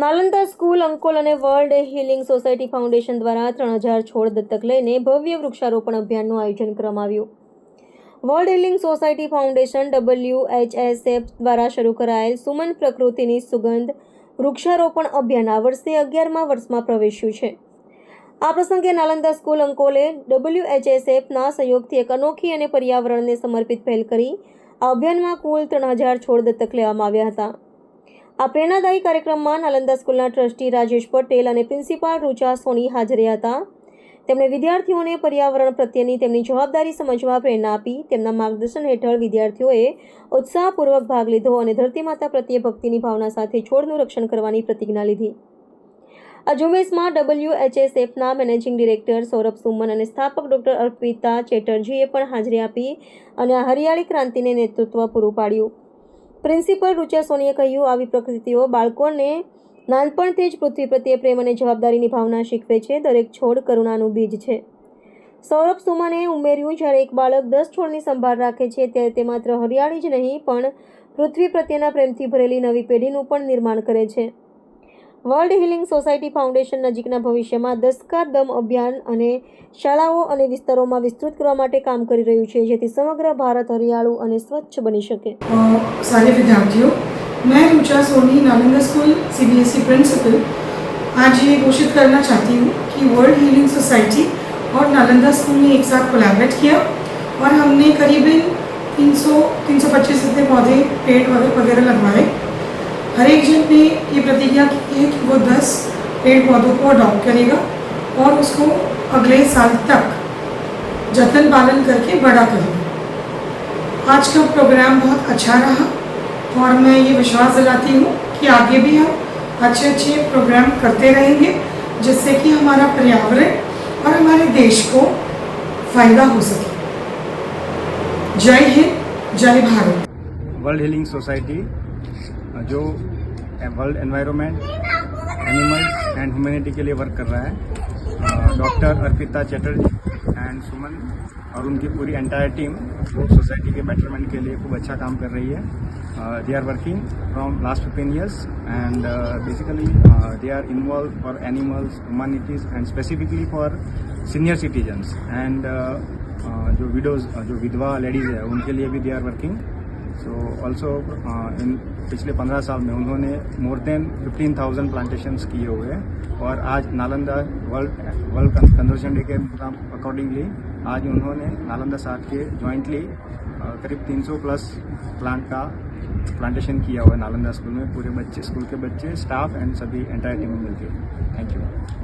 Nalanda school અંકોલ અને world healing society foundation દ્વારા ત્રણ હજાર છોડ દત્તક લઈને ભવ્ય વૃક્ષારોપણ અભિયાનનું આયોજન કરવામાં આવ્યું. World Healing Society Foundation W H S F દ્વારા શરૂ કરાયેલ સુમન પ્રકૃતિની સુગંધ વૃક્ષારોપણ અભિયાન આ વર્ષે અગિયારમા વર્ષમાં પ્રવેશ્યું છે. આ પ્રસંગે નાલંદા સ્કૂલ અંકોલે ડબલ્યુ એચ એસ એફના સહયોગથી એક અનોખી અને પર્યાવરણને સમર્પિત પહેલ કરી આ અભિયાનમાં કુલ ત્રણ હજાર છોડ દત્તક લેવામાં આવ્યા હતા. આ પ્રેરણાદાયી કાર્યક્રમમાં નાલંદા સ્કૂલના ટ્રસ્ટી રાજેશ પટેલ અને પ્રિન્સિપાલ રૂચા સોની હાજર હતા. તેમણે વિદ્યાર્થીઓને પર્યાવરણ પ્રત્યેની તેમની જવાબદારી સમજવા પ્રેરણા આપી. તેમના માર્ગદર્શન હેઠળ વિદ્યાર્થીઓએ ઉત્સાહપૂર્વક ભાગ લીધો અને ધરતીમાતા પ્રત્યે ભક્તિની ભાવના સાથે છોડનું રક્ષણ કરવાની પ્રતિજ્ઞા લીધી. આ ઝુંબેશમાં ડબલ્યુએચએસએફના મેનેજિંગ ડિરેક્ટર સૌરભ સુમન અને સ્થાપક ડોક્ટર અર્પિતા ચેટર્જીએ પણ હાજરી આપી અને આ હરિયાળી ક્રાંતિને નેતૃત્વ પૂરું પાડ્યું. પ્રિન્સિપલ રૂચા સોનીએ કહ્યું, આવી પ્રકૃતિઓ બાળકોને નાનપણથી જ પૃથ્વી પ્રત્યે પ્રેમ અને જવાબદારીની ભાવના શીખવે છે. દરેક છોડ કરુણાનું બીજ છે. સૌરભ સુમને ઉમેર્યું, જ્યારે એક બાળક દસ છોડની સંભાળ રાખે છે, ત્યારે તે માત્ર હરિયાળી જ નહીં, પણ પૃથ્વી પ્રત્યેના પ્રેમથી ભરેલી નવી પેઢીનું પણ નિર્માણ કરે છે. વર્લ્ડ હિલિંગ સોસાયટી ફાઉન્ડેશન નજીકના ભવિષ્યમાં દસકા દમ અભિયાન અને શાળાઓ અને વિસ્તારોમાં વિસ્તૃત કરવા માટે કામ કરી રહ્યું છે જેથી સમગ્ર ભારત હરિયાળું અને સ્વચ્છ બની શકે अ, सारे विद्यार्थियों मैं Rucha Soni Nalanda school CBSE principal आज ये घोषित करना चाहती हूँ कि वर्ल्ड हीलिंग सोसाइटी और नालंदा स्कूल ने एक साथ कोलैबोरेट किया और हमने करीबन 300 325 इतने पौधे पेड़ वगैरह वगैरह लगवाए हर एक जन ने ये प्रतिज्ञा की है कि वो 10 पेड़ पौधों को अडॉप्ट करेगा और उसको अगले साल तक जतन पालन करके बड़ा करेगा। आज का प्रोग्राम बहुत अच्छा रहा और मैं ये विश्वास दिलाती हूँ कि आगे भी हम अच्छे अच्छे प्रोग्राम करते रहेंगे, जिससे कि हमारा पर्यावरण और हमारे देश को फ़ायदा हो सके। जय हिंद, जय भारत। वर्ल्ड हीलिंग सोसाइटी जो world environment animals and humanity के लिए वर्क कर रहा है। डॉक्टर अर्पिता चैटर्जी एंड सुमन और उनकी पूरी एंटायर टीम वो सोसाइटी के बेटरमेंट के लिए खूब अच्छा काम कर रही है। They are working from last fifteen years and basically they are involve for animals humanities and specifically for senior citizens and जो विडोज जो विधवा लेडीज़ है, उनके लिए भी they are working so also इन पिछले पंद्रह साल में उन्होंने more than fifteen thousand plantations किए हुए हैं और आज Nalanda world world conservation day के अकॉर्डिंगली आज उन्होंने नालंदा साथ के जॉइंटली करीब 300 प्लस प्लांट का प्लांटेशन किया हुआ है नालंदा स्कूल में पूरे बच्चे स्कूल के बच्चे स्टाफ एंड सभी एंटायर टीम मिलकर थैंक यू